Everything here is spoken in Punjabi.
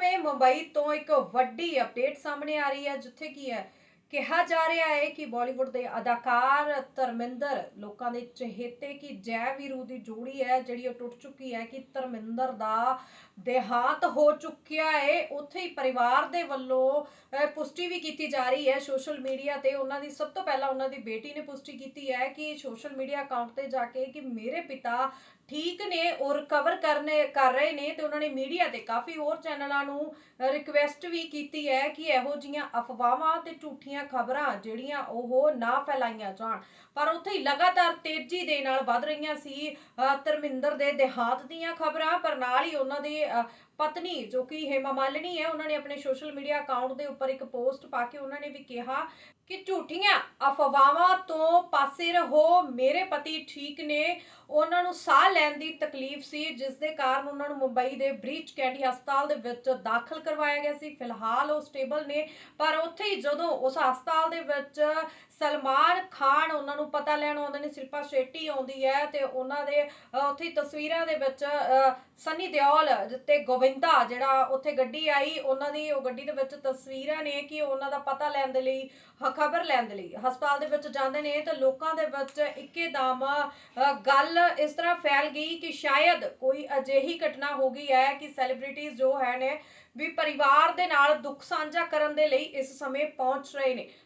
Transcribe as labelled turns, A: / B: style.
A: ਸਮੇਂ ਮੁੰਬਈ ਤੋਂ ਇੱਕ ਵੱਡੀ ਅਪਡੇਟ ਸਾਹਮਣੇ ਆ ਰਹੀ ਹੈ ਜਿੱਥੇ ਕੀ ਹੈ ਕਿਹਾ ਜਾ ਰਿਹਾ ਹੈ ਕਿ ਬਾਲੀਵੁੱਡ ਦੇ ਅਦਾਕਾਰ ਧਰਮਿੰਦਰ ਲੋਕਾਂ ਦੇ ਚਹੇਤੇ ਕਿ ਜੈ ਵੀਰੂ ਦੀ ਜੋੜੀ ਹੈ, ਜਿਹੜੀ ਉਹ ਟੁੱਟ ਚੁੱਕੀ ਹੈ ਕਿ ਧਰਮਿੰਦਰ ਦਾ ਦੇਹਾਂਤ ਹੋ ਚੁੱਕਿਆ ਹੈ। ਉੱਥੇ ਹੀ ਪਰਿਵਾਰ ਦੇ ਵੱਲੋਂ ਪੁਸ਼ਟੀ ਵੀ ਕੀਤੀ ਜਾ ਰਹੀ ਹੈ ਸੋਸ਼ਲ ਮੀਡੀਆ ਤੇ। ਉਹਨਾਂ ਦੀ ਸਭ ਤੋਂ ਪਹਿਲਾਂ ਉਹਨਾਂ ਦੀ ਬੇਟੀ ਨੇ ਪੁਸ਼ਟੀ ਕੀਤੀ ਹੈ ਕਿ ਸੋਸ਼ਲ ਮੀਡੀਆ ਅਕਾਊਂਟ ਤੇ ਜਾ ਕੇ ਕਿ ਮੇਰੇ ਪਿਤਾ ਠੀਕ ਨੇ ਔਰ ਰਿਕਵਰ ਕਰਨੇ, ਕਰ ਰਹੇ ਨੇ ਤੇ ਉਹਨਾਂ ਨੇ ਮੀਡੀਆ ਤੇ ਕਾਫੀ ਹੋਰ ਚੈਨਲਾਂ ਨੂੰ ਰਿਕਵੈਸਟ ਵੀ ਕੀਤੀ ਹੈ ਕਿ ਇਹੋ ਜੀਆਂ ਅਫਵਾਹਾਂ ਤੇ ਝੂਠੀਆਂ ਖਬਰਾਂ ਜਿਹੜੀਆਂ ਉਹ ਨਾ ਫੈਲਾਈਆਂ ਜਾਣ। ਪਰ ਉੱਥੇ ਹੀ ਲਗਾਤਾਰ ਤੇਜ਼ੀ ਦੇ ਨਾਲ ਵੱਧ ਰਹੀਆਂ ਸੀ ਅ, ਧਰਮਿੰਦਰ ਦੇ ਦੇਹਾਂਤ ਦੀਆਂ ਖਬਰਾਂ। ਪਰ ਨਾਲ ਹੀ ਉਹਨਾਂ ਦੇ ਅ, ਪਤਨੀ ਜੋ ਕਿ ਹੇਮਾ ਮਾਲਿਨੀ ਹੈ ਉਹਨਾਂ ਨੇ ਆਪਣੇ ਸੋਸ਼ਲ ਮੀਡੀਆ ਅਕਾਊਂਟ ਦੇ ਉੱਪਰ ਇੱਕ ਪੋਸਟ ਪਾ ਕੇ ਉਹਨਾਂ ਨੇ ਵੀ ਕਿਹਾ ਕਿ ਝੂਠੀਆਂ ਅਫਵਾਹਾਂ ਤੋਂ ਪਾਸੇ ਰਹੋ। ਮੇਰੇ ਪਤੀ ਠੀਕ ਨੇ। ਉਹਨਾਂ ਨੂੰ ਸਾਹ ਲੈਣ ਦੀ ਤਕਲੀਫ ਸੀ ਜਿਸ ਦੇ ਕਾਰਨ ਉਹਨਾਂ ਨੂੰ ਮੁੰਬਈ ਦੇ ਬ੍ਰੀਚ ਕੈਂਡੀ ਹਸਪਤਾਲ ਦੇ ਵਿੱਚ ਦਾਖਲ ਕਰਵਾਇਆ ਗਿਆ ਸੀ। ਫਿਲਹਾਲ ਉਹ ਸਟੇਬਲ ਨੇ ਪਰ ਉੱਥੇ ਹੀ ਜਦੋਂ ਉਸ ਹਸਪਤਾਲ ਦੇ ਵਿੱਚ ਸਲਮਾਨ ਖਾਨ ਉਹਨਾਂ ਨੂੰ ਪਤਾ ਲੈਣ ਆਉਂਦੇ ਨੇ ਸ਼ਿਲਪਾ ਸ਼ੇਟੀ ਆਉਂਦੀ ਹੈ ਤੇ ਉਹਨਾਂ ਦੇ ਉੱਥੇ ਤਸਵੀਰਾਂ ਦੇ ਵਿੱਚ ਅ, ਸਨੀ ਦਿਓਲ ਤੇ ਗੋਵਿੰਦਾ ਜਿਹੜਾ ਉੱਥੇ ਗੱਡੀ ਆਈ ਉਹਨਾਂ ਦੀ ਉਹ ਗੱਡੀ ਦੇ ਵਿੱਚ ਤਸਵੀਰਾਂ ਨੇ ਕਿ ਉਹਨਾਂ ਦਾ ਪਤਾ ਲੈਣ ਦੇ ਲਈ ਖਬਰ ਲੈਣ ਦੇ ਲਈ ਹਸਪਤਾਲ ਦੇ ਵਿੱਚ ਜਾਂਦੇ ਨੇ ਤਾਂ ਲੋਕਾਂ ਦੇ ਵਿੱਚ ਇੱਕੇਦਮ ਅ, ਗੱਲ ਇਸ ਤਰ੍ਹਾਂ ਫੈਲ ਗਈ ਕਿ ਸ਼ਾਇਦ ਕੋਈ ਅਜਿਹੀ ਘਟਨਾ ਹੋ ਗਈ ਹੈ ਕਿ ਸੈਲੀਬ੍ਰਿਟੀਜ਼ ਜੋ ਹੈ ਨੇ ਵੀ ਪਰਿਵਾਰ ਦੇ ਨਾਲ ਦੁੱਖ ਸਾਂਝਾ ਕਰਨ ਦੇ ਲਈ ਇਸ ਸਮੇਂ ਪਹੁੰਚ ਰਹੇ ਨੇ।